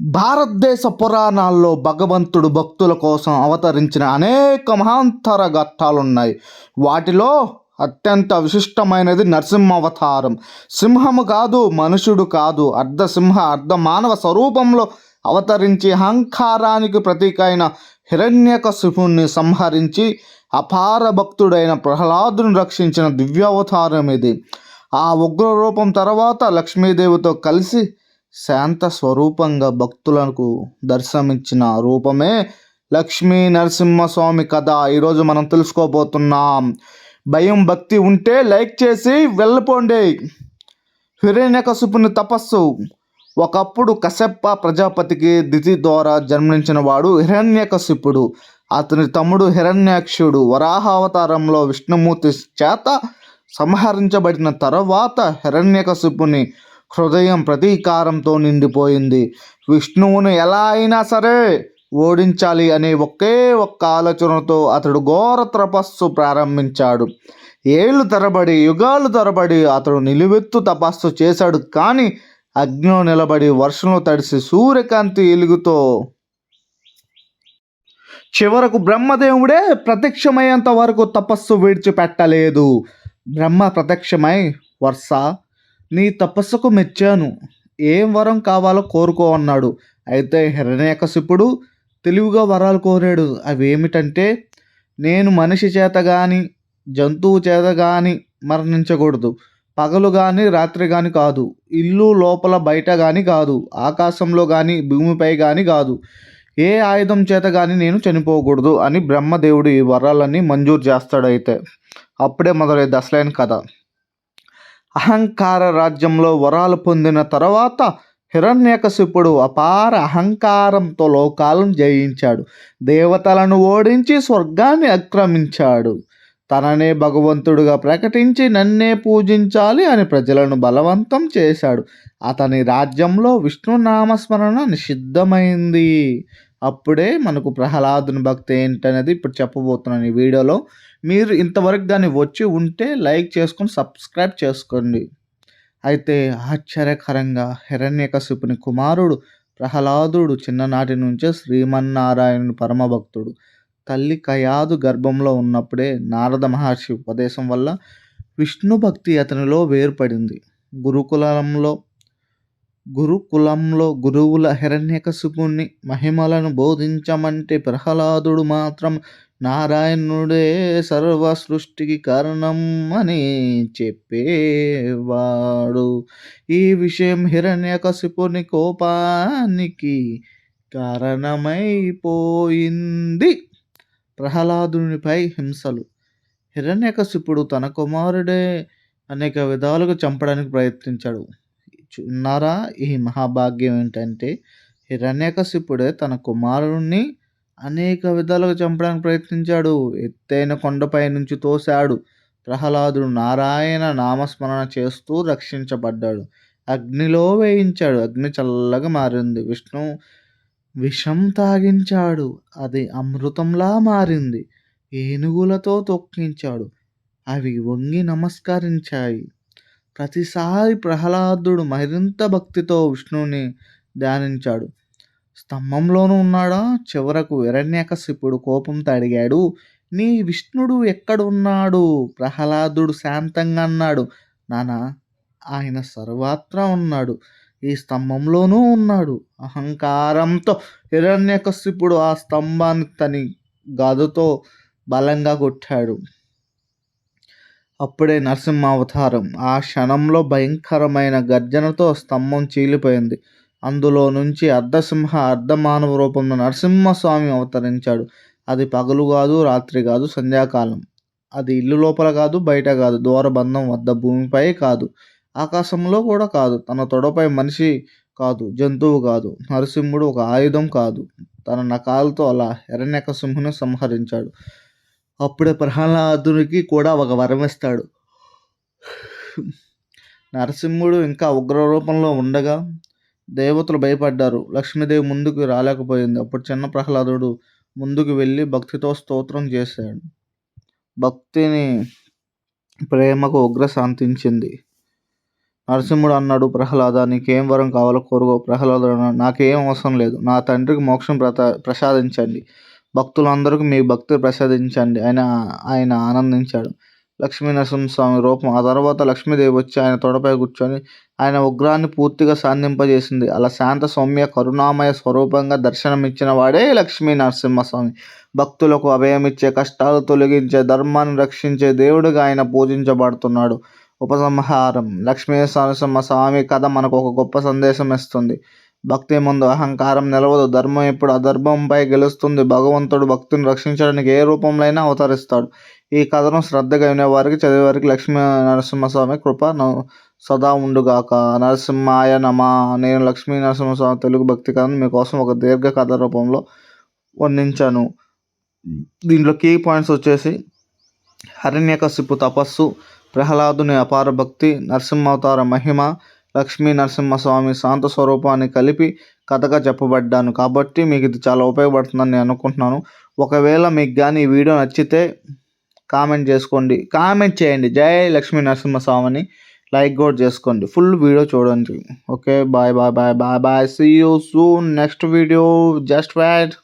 భారతదేశ పురాణాల్లో భగవంతుడు భక్తుల కోసం అవతరించిన అనేక మహాంతర ఘట్టాలున్నాయి. వాటిలో అత్యంత విశిష్టమైనది నరసింహ అవతారం సింహము కాదు మనుషుడు కాదు. అర్ధసింహ అర్ధ మానవ స్వరూపంలో అవతరించి అహంకారానికి ప్రతీక అయిన హిరణ్యకశిపుణ్ణి సంహరించి అపార భక్తుడైన ప్రహ్లాదుని రక్షించిన దివ్యావతారం ఇది. ఆ ఉగ్ర రూపం తర్వాత లక్ష్మీదేవితో కలిసి శాంత స్వరూపంగా భక్తులకు దర్శనమిచ్చిన రూపమే లక్ష్మీ నరసింహస్వామి కథ. ఈరోజు మనం తెలుసుకోబోతున్నాం. భయం భక్తి ఉంటే లైక్ చేసి వెళ్ళిపోండి. హిరణ్యకశిపుని తపస్సు. ఒకప్పుడు కశ్యప ప్రజాపతికి దితి ద్వారా జన్మించిన వాడు హిరణ్యకశిపుడు. అతని తమ్ముడు హిరణ్యాక్షుడు. వరాహావతారంలో విష్ణుమూర్తి చేత సంహరించబడిన తర్వాత హిరణ్యకశిపుని హృదయం ప్రతీకారంతో నిండిపోయింది. విష్ణువును ఎలా అయినా సరే ఓడించాలి అనే ఒకే ఒక్క ఆలోచనతో అతడు ఘోర తపస్సు ప్రారంభించాడు. ఏళ్ళు తరబడి యుగాలు తరబడి అతడు నిలువెత్తు తపస్సు చేశాడు కానీ అగ్నిలో నిలబడి వర్షంలో తడిసి సూర్యకాంతి ఎలుగుతో చివరకు బ్రహ్మదేవుడే ప్రత్యక్షమయ్యేంత వరకు తపస్సు విడిచిపెట్టలేదు. బ్రహ్మ ప్రత్యక్షమై వర్ష నీ తపస్సుకు మెచ్చాను. ఏం వరం కావాలో కోరుకో అన్నాడు. అయితే హిరణ్యకశిపుడు తెలివిగా వరాలు కోరాడు. అవి ఏమిటంటే నేను మనిషి చేత కానీ జంతువు చేత కానీ మరణించకూడదు. పగలు కానీ రాత్రి కానీ కాదు. ఇల్లు లోపల బయట కానీ కాదు. ఆకాశంలో కానీ భూమిపై కానీ కాదు. ఏ ఆయుధం చేత కానీ నేను చనిపోకూడదు అని బ్రహ్మదేవుడు ఈ వరాలన్నీ మంజూరు చేస్తాడైతే. అప్పుడే మొదలైంది అసలైన కథ. అహంకార రాజ్యంలో వరాలు పొందిన తర్వాత హిరణ్యకశిపుడు అపార అహంకారంతో లోకాలను జయించాడు. దేవతలను ఓడించి స్వర్గాన్ని ఆక్రమించాడు. తననే భగవంతుడుగా ప్రకటించి నన్నే పూజించాలి అని ప్రజలను బలవంతం చేశాడు. అతని రాజ్యంలో విష్ణు నామస్మరణ నిషిద్ధమైంది. అప్పుడే మనకు ప్రహ్లాదుని భక్తి ఏంటనేది ఇప్పుడు చెప్పబోతున్నాను ఈ వీడియోలో. మీరు ఇంతవరకు దాన్ని వచ్చి ఉంటే లైక్ చేసుకొని సబ్స్క్రైబ్ చేసుకోండి. అయితే ఆశ్చర్యకరంగా హిరణ్యకశిపుని కుమారుడు ప్రహ్లాదుడు చిన్ననాటి నుంచే శ్రీమన్నారాయణుని పరమభక్తుడు. తల్లి కయాదు గర్భంలో ఉన్నప్పుడే నారద మహర్షి ఉపదేశం వల్ల విష్ణు భక్తి అతనిలో వేర్పడింది. గురుకులంలో గురుకులంలో గురువుల హిరణ్యకశిపుణ్ణి మహిమలను బోధించమంటే ప్రహ్లాదుడు మాత్రం నారాయణుడే సర్వ సృష్టికి కారణం అని చెప్పేవాడు. ఈ విషయం హిరణ్యకశిపుని కోపానికి కారణమైపోయింది. ప్రహ్లాదునిపై హింసలు. హిరణ్యకశిపుడు తన కుమారుడే అనేక విధాలుగా చంపడానికి ప్రయత్నించాడు. ఉన్నారా ఈ మహాభాగ్యం ఏంటంటే హిరణ్యకశిపుడే తన కుమారుణ్ణి అనేక విధాలుగా చంపడానికి ప్రయత్నించాడు. ఎత్తైన కొండపై నుంచి తోశాడు. ప్రహ్లాదుడు నారాయణ నామస్మరణ చేస్తూ రక్షించబడ్డాడు. అగ్నిలో వేయించాడు. అగ్ని చల్లగా మారింది. విష్ణు విషం తాగించాడు. అది అమృతంలా మారింది. ఏనుగులతో తొక్కించాడు. అవి వంగి నమస్కరించాయి. ప్రతిసారి ప్రహ్లాదుడు మరింత భక్తితో విష్ణువుని ధ్యానించాడు. స్తంభంలోనూ ఉన్నాడా? చివరకు హిరణ్యకశిపుడు కోపంతో అడిగాడు నీ విష్ణుడు ఎక్కడున్నాడు? ప్రహ్లాదుడు శాంతంగా అన్నాడు. నానా ఆయన సర్వత్రా ఉన్నాడు. ఈ స్తంభంలోనూ ఉన్నాడు. అహంకారంతో హిరణ్యకశిపుడు ఆ స్తంభాన్ని తని గదతో బలంగా కొట్టాడు. అప్పుడే నరసింహ అవతారం ఆ క్షణంలో భయంకరమైన గర్జనతో స్తంభం చీలిపోయింది. అందులో నుంచి అర్ధసింహ అర్ధమానవ రూపంలో నరసింహస్వామి అవతరించాడు. అది పగలు కాదు రాత్రి కాదు సంధ్యాకాలం. అది ఇల్లు లోపల కాదు బయట కాదు దూరబంధం వద్ద భూమిపై కాదు. ఆకాశంలో కూడా కాదు. తన తొడపై మనిషి కాదు జంతువు కాదు. నరసింహుడు ఒక ఆయుధం కాదు. తన నకాలతో అలా హిరణ్యకసింహుని సంహరించాడు. అప్పుడే ప్రహ్లాదునికి కూడా ఒక వరమిస్తాడు నరసింహుడు ఇంకా ఉగ్ర రూపంలో ఉండగా దేవతలు భయపడ్డారు. లక్ష్మీదేవి ముందుకు రాలేకపోయింది. అప్పుడు చిన్న ప్రహ్లాదుడు ముందుకు వెళ్ళి భక్తితో స్తోత్రం చేశాడు. భక్తిని ప్రేమకు ఉగ్ర శాంతించింది నరసింహుడు అన్నాడు ప్రహ్లాద నీకేం వరం కావాలో కోరుకో. ప్రహ్లాదుడు అన్నాడు నాకేం అవసరం లేదు. నా తండ్రికి మోక్షం ప్రత ప్రసాదించండి. భక్తులందరికీ మీ భక్తి ప్రసాదించండి. ఆయన ఆయన ఆనందించాడు. లక్ష్మీనరసింహ స్వామి రూపం. ఆ తర్వాత లక్ష్మీదేవి వచ్చి ఆయన తొడపై కూర్చొని ఆయన ఉగ్రాన్ని పూర్తిగా శాంతింపజేసింది అలా శాంత సౌమ్య కరుణామయ స్వరూపంగా దర్శనమిచ్చిన వాడే లక్ష్మీ నరసింహస్వామి భక్తులకు అభయమిచ్చే కష్టాలు తొలగించే ధర్మాన్ని రక్షించే దేవుడిగా ఆయన పూజించబడుతున్నాడు. ఉపసంహారం. లక్ష్మీ నరసింహ స్వామి కథ మనకు ఒక గొప్ప సందేశం ఇస్తుంది. భక్తి ముందు అహంకారం నిలవదు. ధర్మం ఎప్పుడు అధర్మంపై గెలుస్తుంది. భగవంతుడు భక్తిని రక్షించడానికి ఏ రూపంలో అయినా అవతరిస్తాడు. ఈ కథను శ్రద్ధగా వినేవారికి చదివేవారికి లక్ష్మీ నరసింహస్వామి కృప న- సదా ఉండుగాక. నరసింహాయ నమ. నేను లక్ష్మీ నరసింహస్వామి తెలుగు భక్తి కథను మీకోసం ఒక దీర్ఘ కథ రూపంలో వర్ణించాను. దీంట్లో కీ పాయింట్స్ వచ్చేసి హరణ్యకశిపు తపస్సు ప్రహ్లాదుని అపార భక్తి నరసింహావతార మహిమ లక్ష్మీ నరసింహస్వామి శాంత స్వరూపాన్ని కలిపి కథగా చెప్పబడ్డాను. కాబట్టి మీకు ఇది చాలా ఉపయోగపడుతుందని నేను అనుకుంటున్నాను. ఒకవేళ మీకు కానీ ఈ వీడియో నచ్చితే కామెంట్ చేసుకోండి. కామెంట్ చేయండి. జై లక్ష్మీ నరసింహస్వామిని లైక్ కూడా చేసుకోండి. ఫుల్ వీడియో చూడండి. Okay bye bye bye bye bye. See you soon next video just wait